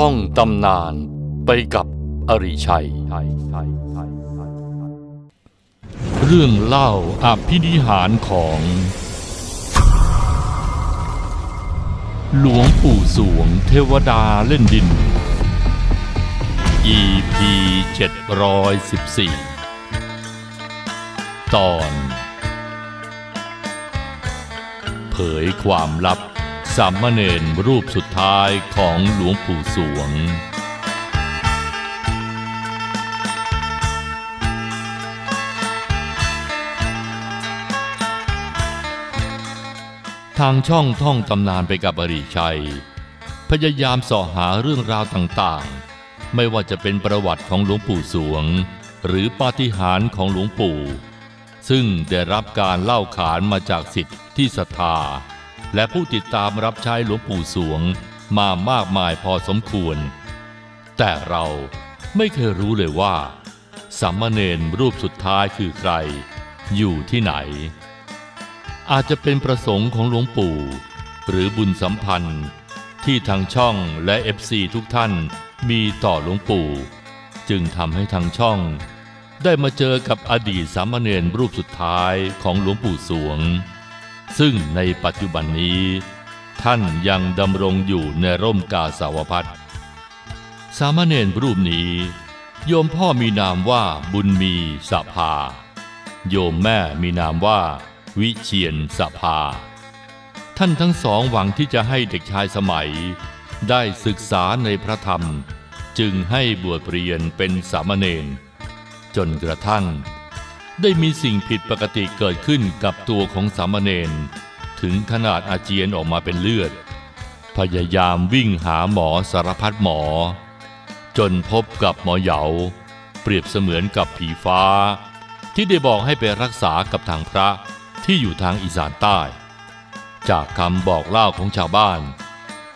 ท่องตำนานไปกับอริชัย เรื่องเล่าอภินิหารของ หลวงปู่สวงเทวดาเล่นดิน EP 714 ตอน เผยความลับ สามเณรรูปสุดท้ายของหลวงปู่สวง ทางช่องท่องตำนานไปกับอริชัย พยายามสาะหาเรื่องราวต่างๆ ไม่ว่าจะเป็นประวัติของหลวงปู่สวง หรือปาฏิหาริย์ของหลวงปู่ ซึ่งได้รับการเล่าขานมาจากสิทธิ์ที่ศรัทธา และผู้ติดตามรับใช้หลวงปู่สวงมามากมายพอสมควร แต่เราไม่เคยรู้เลยว่าสามเณรรูปสุดท้ายคือใคร อยู่ที่ไหน อาจจะเป็นประสงค์ของหลวงปู่ หรือบุญสัมพันธ์ ที่ทางช่องและ FC ทุกท่านมีต่อหลวงปู่ จึงทำให้ทางช่อง ได้มาเจอกับอดีตสามเณรรูปสุดท้ายของหลวงปู่สวง ซึ่งในปัจจุบันนี้ ท่านยังดำรงอยู่ในร่มกาสาวพัฒสามเณรรูปนี้ โยมพ่อมีนามว่าบุญมีสภา โยมแม่มีนามว่า วิเชียนสภา ท่านทั้งสองหวังที่จะให้เด็กชายสมัย ได้ศึกษาในพระธรรม จึงให้บวชเรียนเป็นสามเณรจนกระทั่ง ได้มีสิ่งผิดปกติเกิดขึ้นกับตัวของสามเณรถึงขนาดอาเจียนออกมาเป็นเลือด พยายามวิ่งหาหมอสารพัดหมอ จนพบกับหมอเหยา เปรียบเสมือนกับผีฟ้า ที่ได้บอกให้ไปรักษากับทางพระที่อยู่ทางอีสานใต้ จากคำบอกเล่าของชาวบ้าน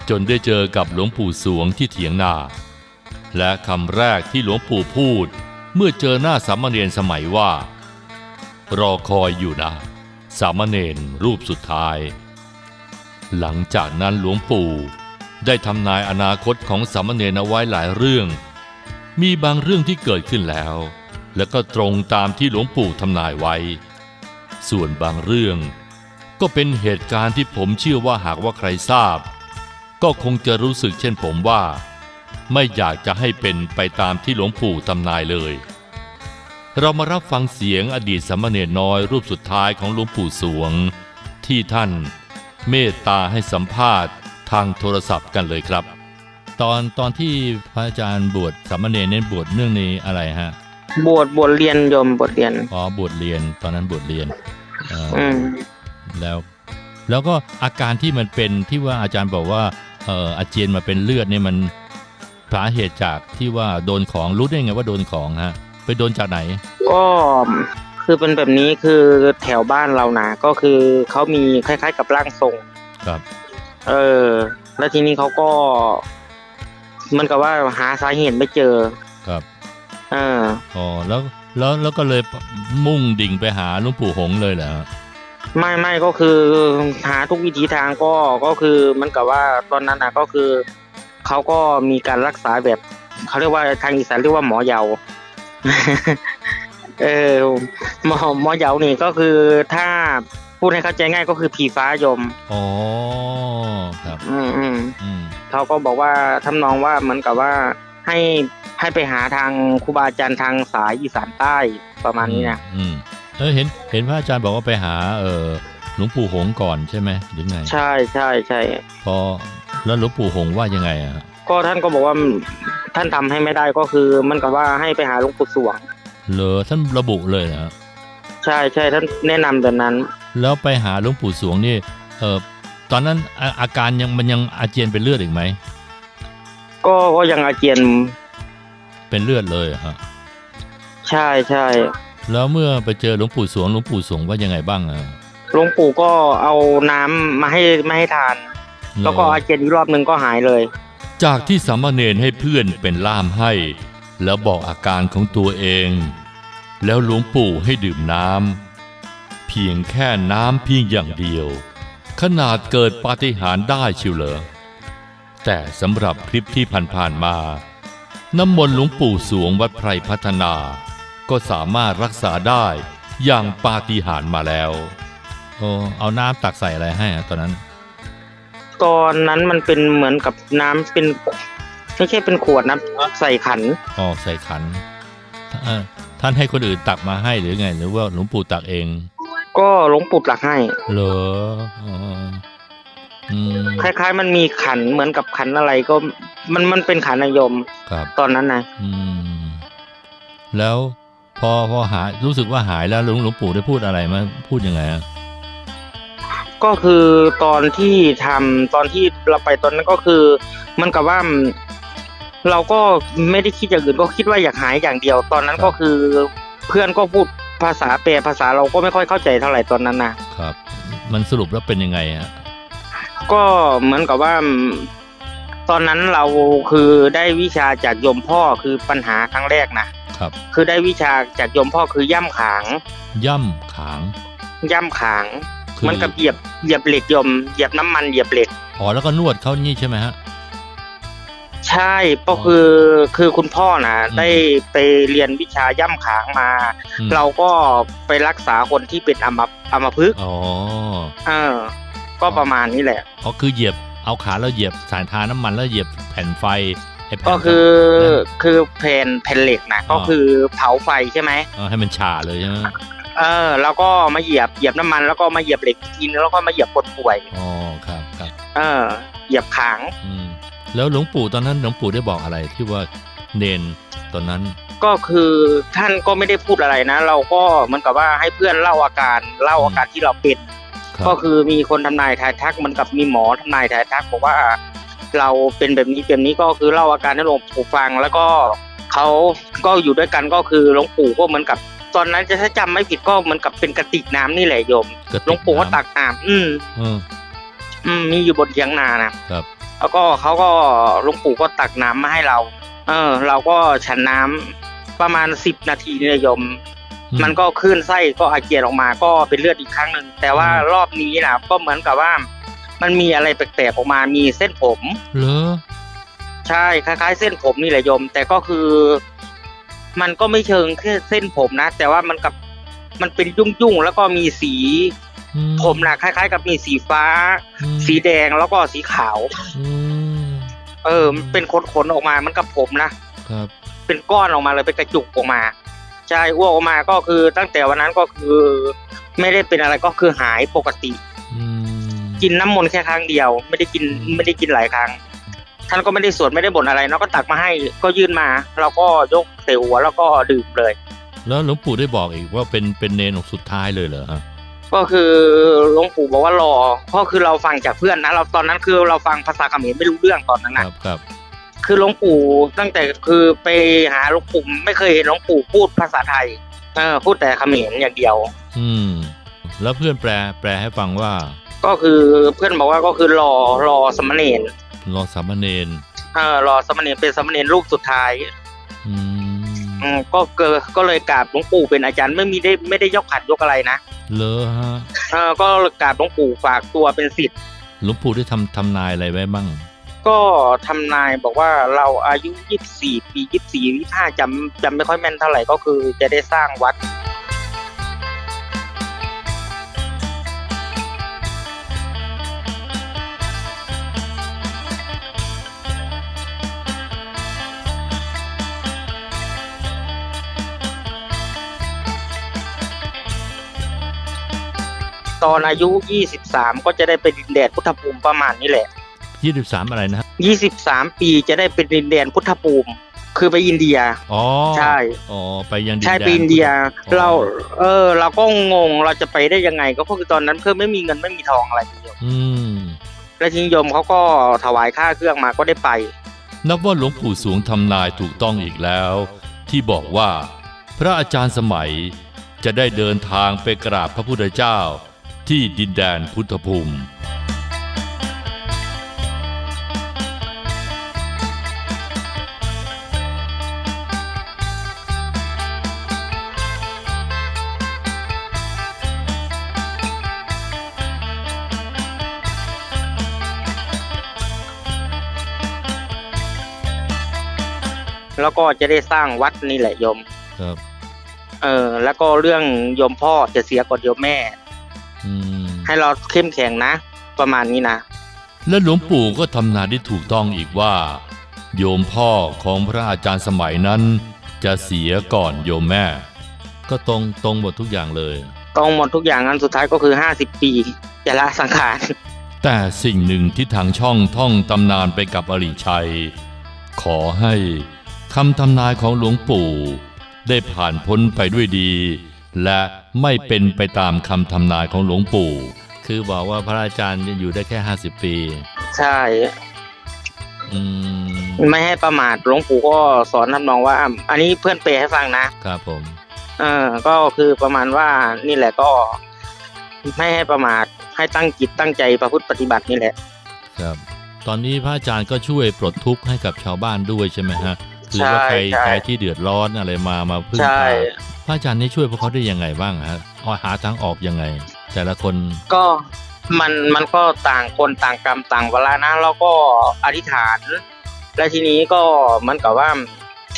จนได้เจอกับหลวงปู่สวงที่เถียงนา และคำแรกที่หลวงปู่พูด เมื่อเจอหน้าสามเณรสมัยว่า รอคอยอยู่นะ สามเณรรูปสุดท้าย หลังจากนั้นหลวงปู่ได้ทำนายอนาคตของสามเณรเอาไว้หลายเรื่อง มีบางเรื่องที่เกิดขึ้นแล้ว และก็ตรงตามที่หลวงปู่ทำนายไว้ ส่วนบางเรื่อง ก็เป็นเหตุการณ์ที่ผมเชื่อว่าหากว่าใครทราบ ก็คงจะรู้สึกเช่นผมว่า ไม่อยากจะให้เป็นไปตามที่หลวงปู่ทำนายเลย เรามารับฟังเสียงอดีตสามเณรน้อยรูปสุดท้ายของหลวงปู่สวง ที่ท่านเมตตาให้สัมภาษณ์ทางโทรศัพท์กันเลยครับ ตอนตอนที่พระอาจารย์บวชสามเณรเน้นบวชเนื่องในอะไรฮะบวชบวชเรียนโยมบวชเรียนอ๋อบวชเรียนตอนนั้นบวชเรียนเอ่อออืมแล้ว แล้วก็อาการที่มันเป็นที่ว่าอาจารย์บอกว่าเอ่ออาเจียนมาเป็นเลือดเนี่ยมันสาเหตุจากที่ว่าโดนของรู้ได้ไงว่าโดนของฮะ ไปโดนจากไหน ก็คือเป็นแบบนี้คือแถวบ้านเรานะก็คือเขามีคล้าย ๆ กับร่างทรงครับ เออ แล้วทีนี้เขาก็เหมันกับว่าหาสาเหตุไม่เจอครับเอออ๋อแล้วแล้วแล้วก็เลยมุ่งดิ่งไปหาหลวงปู่หงส์เลยเหรอฮะไม่ไม่ก็คือหาทุกวิถีทางก็ก็คือเหมันกับว่าตอนนั้นนะก็คือเขาก็มีการรักษาแบบเขาเรียกว่าทางอีสานเรียกว่าหมอเหยา เออหมอหมอเหยานี่ก็คือถ้าพูดให้เข้าใจง่ายก็คือผีฟ้ายม อ๋อ ครับ อืมอืมอืมเขาก็บอกว่าทำนองว่าเหมือนกับว่าให้ให้ไปหาทางครูบาอาจารย์ทางสายอีสานใต้ประมาณนี้นะอืมเออเห็นเห็นพระอาจารย์บอกว่าไปหา เออหลวงปู่หงส์ก่อนใช่ไหมหรือไง ใช่ใช่ใช่พอแล้วหลวงปู่หงส์ว่ายังไงอะฮะ ก็ท่านก็บอกว่าท่านทำให้ไม่ได้ก็คือเหมันกับว่าให้ไปหาหลวงปู่สวงเลอท่านระบุเลยนะฮะใช่ใช่ท่านแนะนำแบบนั้น แล้วไปหาหลวงปู่สวงนี่เออตอนนั้นอาอาการยังมันยังอาเจียนเป็นเลือดอีกไหมก็ก็ยังอาเจียนเป็นเลือดเลยเหรอฮะใช่ใช่แล้วเมื่อไปเจอหลวงปู่สวงหลวงปู่สวงว่ายังไงบ้างอะหลวงปู่ก็เอาน้ำมาให้มาให้ทาน แล้วก็อาเจียนอีกรอบหนึ่งก็หายเลย จากที่สามเณรให้เพื่อนเป็นล่ามให้ แล้วบอกอาการของตัวเอง แล้วหลวงปู่ให้ดื่มน้ำเพียงแค่น้ำเพียงอย่างเดียว ขนาดเกิดปาฏิหาริย์ได้ชิวเหรอแต่สำหรับคลิปที่ผ่านๆมา น้ำมนต์หลวงปู่สวงวัดไพรพัฒนา ก็สามารถรักษาได้อย่างปาฏิหาริย์มาแล้ว โอ้เอาน้ำตักใส่อะไรให้ตอนนั้น ตอนนั้นมันเป็นเหมือนกับน้ำเป็นไม่ใช่เป็นขวดนะใส่ขันอ๋อใส่ขันเอ่อท่านให้คนอื่นตักมาให้หรือไง หรือว่าหลวงปู่ตักเอง ก็หลวงปู่ตักให้เหรออ๋ออืมคล้ายๆ มันมีขันเหมือนกับขันอะไรก็ มันมันเป็นขันนายมครับตอนนั้นนะอืม แล้วพอพอหายรู้สึกว่าหายแล้วหลวงหลวงปู่ได้พูดอะไรไหมาพูดยังไงอะ ก็คือตอนที่ทำตอนที่เราไปตอนนั้นก็คือ มันกับว่าเราก็ไม่ได้คิดอย่างอื่นก็คิดว่าอยากหายอย่างเดียว ตอนนั้นก็คือเพื่อนก็พูดภาษาแปลภาษาเราก็ไม่ค่อยเข้าใจเท่าไหร่ตอนนั้นนะครับ มันสรุปแล้วเป็นยังไงฮะก็เหมือนกับว่า ตอนนั้นเราคือได้วิชาจากโยมพ่อคือปัญหาครั้งแรกนะครับ คือได้วิชาจากโยมพ่อคือย่ำขาง ย่ำขาง ย่ำขาง คือมันกับเหยียบเหยียบเหล็กโยมเหยียบน้ำมันเหยียบเหล็กอ๋อแล้วก็นวดเขานี่ใช่ไหมฮะใช่ก็คือคือคุณพ่อนะอืมได้ไปเรียนวิชาย่ำขางมาอืมเราก็ไปรักษาคนที่เป็นอัมพอัมพฤกษ์อ๋อเออ ก็ประมาณนี้แหละอ๋อคือเหยียบเอาขาแล้วเหยียบสายทาน้ำมันแล้วเหยียบแผ่นไฟไอ้แผ่นก็คือนั่นคือแผ่นแผ่นเหล็กนะอ๋อก็คือเผาไฟใช่ไหมเออให้มันชาเลยใช่ไหม เออแล้วก็มาเหยียบเหยียบน้ำมันแล้วก็มาเหยียบเหล็กอีกทีนึงแล้วก็มาเหยียบคนป่วยอ๋อครับครับเออเหยียบขางอืมแล้วหลวงปู่ตอนนั้นหลวงปู่ได้บอกอะไรที่ว่าเนนตอนนั้น ก็คือท่านก็ไม่ได้พูดอะไรนะ เราก็เหมือนกับว่าให้เพื่อนเล่าอาการเล่าอาการที่เราเป็นครับก็คือมีคนทำนายทายทักเหมันกับมีหมอทำนายทายทักบอกว่าเราเป็นแบบนี้แบบนี้ก็คือเล่าอาการให้หลวงปู่ฟัง แล้วก็เขาก็อยู่ด้วยกันก็คือหลวงปู่ก็เหมือนกับ ตอนนั้นจะถ้าจำไม่ผิดก็เหมือนกับเป็นกระติกน้ำนี่แหละโยมกระหลวงปู่ก็น้ำตักอาบอืม เออ อืมมีอยู่บนเถียงนานะครับ แล้วก็เขาก็หลวงปู่ก็ตักน้ำมาให้เรา เออ เราก็ฉันน้ำประมาณสิบนาทีเนี่ยโยม อื มันก็คลื่นไส้ก็อาเจียนออกมาก็เป็นเลือดอีกครั้งหนึ่งแต่ว่าอืม รอบนี้นะก็เหมือนกับว่า มันมีอะไรแปลกๆออกมามีเส้นผม เหรอใช่คล้ายๆ เส้นผมนี่แหละโยม แต่ก็คือ มันก็ไม่เชิงแค่เส้นผมนะ แต่ว่ามันกับมันเป็นยุ่งๆแล้วก็มีสีอืผมนะคล้าย ๆ กับมีสีฟ้าอืมสีแดงแล้วก็สีขาวอืมเออมันเป็นขนๆออกมามันกับผมนะครับ เป็นก้อนออกมาเลยเป็นกระจุกออกมาใช่อ้วกออกมาก็คือตั้งแต่วันนั้นก็คือ ไม่ได้เป็นอะไรก็คือหายปกติอืมกินน้ำมนต์แค่ครั้งเดียว ไม่ได้กินไม่ได้กินหลายครั้ง ท่านก็ไม่ได้สวดไม่ได้บ่นอะไรเนาะก็ตักมาให้ก็ยื่นมา เราก็ยกเตหัวแล้วก็ดื่มเลย แล้วหลวงปู่ได้บอกอีกว่าเป็นเป็นเนนองค์สุดท้ายเลยเหรอฮะก็คือหลวงปู่บอกว่ารอก็คือเราฟังจากเพื่อนนะเราตอนนั้นคือเราฟังภาษาเขมรไม่รู้เรื่องตอนนั้นคนะรับครับคือหลวงปู่ตั้งแต่คือไปหาหลวงปู่ไม่เคยเห็นหลวงปู่พูดภาษาไทยเออพูดแต่เขมรอย่างเดียว อืม แล้วเพื่อนแปลแปลให้ฟังว่า ก็คือเพื่อนบอกว่าก็คือรอรอสามเณร รอสามเณรเออรอสามเณรเป็นสามเณรรูปสุดท้าย อืมอืมก็เกิดก็เลยกราบหลวงปู่เป็นอาจารย์ไม่มีได้ไม่ได้ยกขัดยกอะไรนะเลอฮะเออก็กราบหลวงปู่ฝากตัวเป็นศิษย์หลวงปู่ได้ทำทำนายอะไรไว้บ้างก็ทำนายบอกว่าเราอายุยี่สิบสี่ปียี่สิบสี่ยี่ห้าจำจำไม่ค่อยแม่นเท่าไหร่ก็คือจะได้สร้างวัด ตอนอายุยี่สิบสามก็จะได้ไปดินแดนพุทธภูมิประมาณนี้แหละ ยี่สิบสามอะไรนะฮะยี่สิบสามปีจะได้เป็นดินแดนพุทธภูมิ คือไปอินเดีย อ๋อใช่ อ๋อไปยังดินใช่แดนไปอินเดียอ๋อ เราเออเราก็งงเราจะไปได้ยังไง ก็คือตอนนั้นคือไม่มีเงินไม่มีทองอะไรทีเดียวอืมและทินิยมเขาก็ถวายค่าเครื่องมาก็ได้ไป นับว่าหลวงปู่สวงทำนายถูกต้องอีกแล้ว ที่บอกว่า พระอาจารย์สมัยจะได้เดินทางไปกราบพระพุทธเจ้า ที่ดินแดนพุทธภูมิ แล้วก็จะได้สร้างวัดนี่แหละโยม ครับ เออ แล้วก็เรื่องโยมพ่อจะเสียก่อนโยมแม่อืม ให้เราเข้มแข็งนะ ประมาณนี้นะ และหลวงปู่ก็ทำนายได้ถูกต้องอีกว่า โยมพ่อของพระอาจารย์สมัยนั้น จะเสียก่อนโยมแม่ ก็ตรงตรงหมดทุกอย่างเลย ตรงหมดทุกอย่างนั้นสุดท้ายก็คือห้าสิบปีจะละสังขารแต่สิ่งหนึ่งที่ทางช่องท่องตำนานไปกับอริชัย ขอให้คำทำนายของหลวงปู่ ได้ผ่านพ้นไปด้วยดี และ ไม่เป็นไปตามคำทำนายของหลวงปู่ คือบอกว่าพระอาจารย์จะอยู่ได้แค่50ปี ใช่อืมไม่ให้ประมาทหลวงปู่ก็สอนทำนองว่า อันนี้เพื่อนเปรให้ฟังนะครับผม เออก็คือประมาณว่านี่แหละก็ไม่ให้ประมาทให้ตั้งจิตตั้งใจประพฤติปฏิบัตินี่แหละ ครับ ตอนนี้พระอาจารย์ก็ช่วยปลดทุกข์ให้กับชาวบ้านด้วยใช่ไหมฮะ คือว่าใครใช่ใครที่เดือดร้อนอะไรมามาพึ่งใช่พาพระอาจารย์นี่ช่วยพวกเขาได้ยังไงบ้างฮะเอาหาทางออกยังไง แต่ละคนก็มันมันก็ต่างคนต่างกรรมต่างเวลานะแล้วก็อธิษฐาน และทีนี้ก็มันกับว่า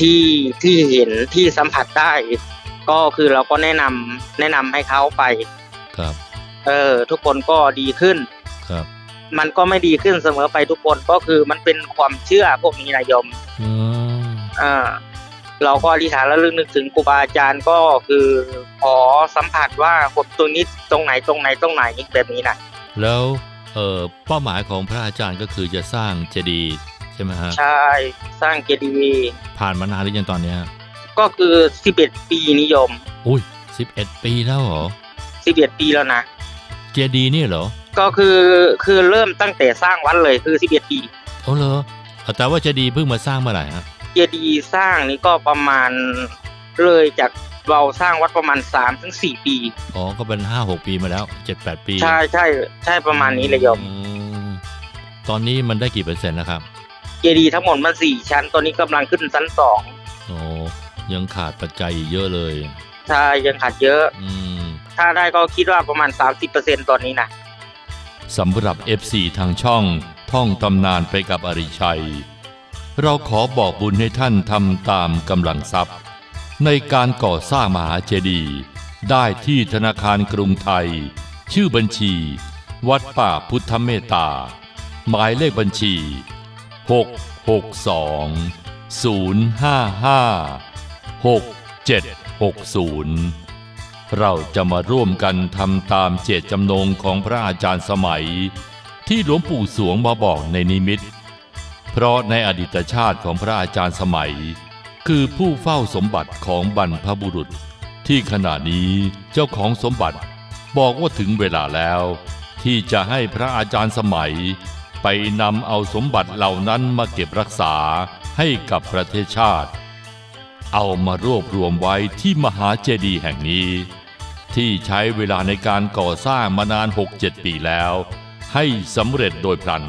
ที่ที่เห็นที่สัมผัสได้ ก็คือเราก็แนะนำแนะนำให้เขาไป ครับ เออ ทุกคนก็ดีขึ้น ครับ มันก็ไม่ดีขึ้นเสมอไปทุกคนก็คือมันเป็นความเชื่อพวกนี้นะโยม อืม อ่าเราก็อธิษฐานแล้วลึกนึกถึงครูบาอาจารย์ก็คือขอสัมผัสว่าผมตรงนี้ตรงไหนตรงไหนตรงไหนแบบนี้นะแล้วเอ่อเป้าหมายของพระอาจารย์ก็คือจะสร้างเจดีย์ใช่ไหมฮะใช่สร้างเจดีย์ผ่านมานานหรือยังตอนเนี้ยก็คือ11ปีนิยม อุ้ยสิบเอ็ดปีแล้วเหรอ11ปีแล้วนะเจดีย์นี่เหรอก็คือคือเริ่มตั้งแต่สร้างวัดเลยคือ11ปีโอ้เหรอเอาแต่ว่าเจดีย์เพิ่งมาสร้างเมื่อไหร่ฮะ เจดีย์สร้างนี่ก็ประมาณเลยจากเราสร้างวัดประมาณ3ถึง4ปี อ๋อ ก็เป็นห้าหกปีมาแล้วเจ็ดแปดปี ใช่ใช่ใช่ประมาณนี้เลยโยมอืมตอนนี้มันได้กี่เปอร์เซ็นต์แล้วครับ เจดีย์ทั้งหมดมันสี่ชั้น ตอนนี้กำลังขึ้นชั้นสองโอ้ยังขาดปัจจัยอีกเยอะเลย ใช่ ยังขาดเยอะ อืม ถ้าได้ก็คิดว่าประมาณ 30%ตอนนี้นะสำหรับ FC ทางช่องท่องตำนานไปกับอริชัย เราขอบอกบุญให้ท่านทำตามกำลังทรัพย์ ในการก่อสร้างมหาเจดีย์ได้ที่ธนาคารกรุงไทย ชื่อบัญชี วัดป่าพุทธเมตตา หมายเลขบัญชี 662 055 6760 เราจะมาร่วมกันทำตามเจตจำนงของพระอาจารย์สมัย ที่หลวงปู่สวงมาบอกในนิมิต เพราะในอดีตชาติของพระอาจารย์สมัย คือผู้เฝ้าสมบัติของบรรพบุรุษ ที่ขณะนี้เจ้าของสมบัติบอกว่าถึงเวลาแล้ว ที่จะให้พระอาจารย์สมัย ไปนำเอาสมบัติเหล่านั้นมาเก็บรักษาให้กับประเทศชาติ เอามารวบรวมไว้ที่มหาเจดีย์แห่งนี้ ที่ใช้เวลาในการก่อสร้างมานาน 6-7 ปีแล้ว ให้สำเร็จโดยพลัน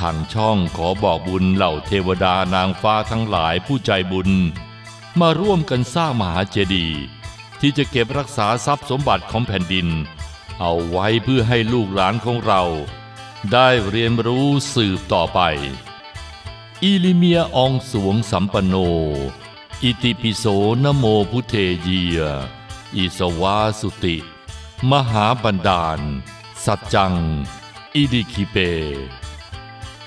ทางช่องขอบอกบุญเหล่าเทวดานางฟ้าทั้งหลายผู้ใจบุญ มาร่วมกันสร้างมหาเจดีย์ที่จะเก็บรักษาทรัพย์สมบัติของแผ่นดิน เอาไว้เพื่อให้ลูกหลานของเรา ได้เรียนรู้สืบต่อไป อิลิเมียอองสวงสัมปโน อิติปิโสนโมพุเทเยีย อิสวาสุติ มหาบันดาล สัจจัง อิดิคิเป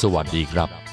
สวัสดีครับ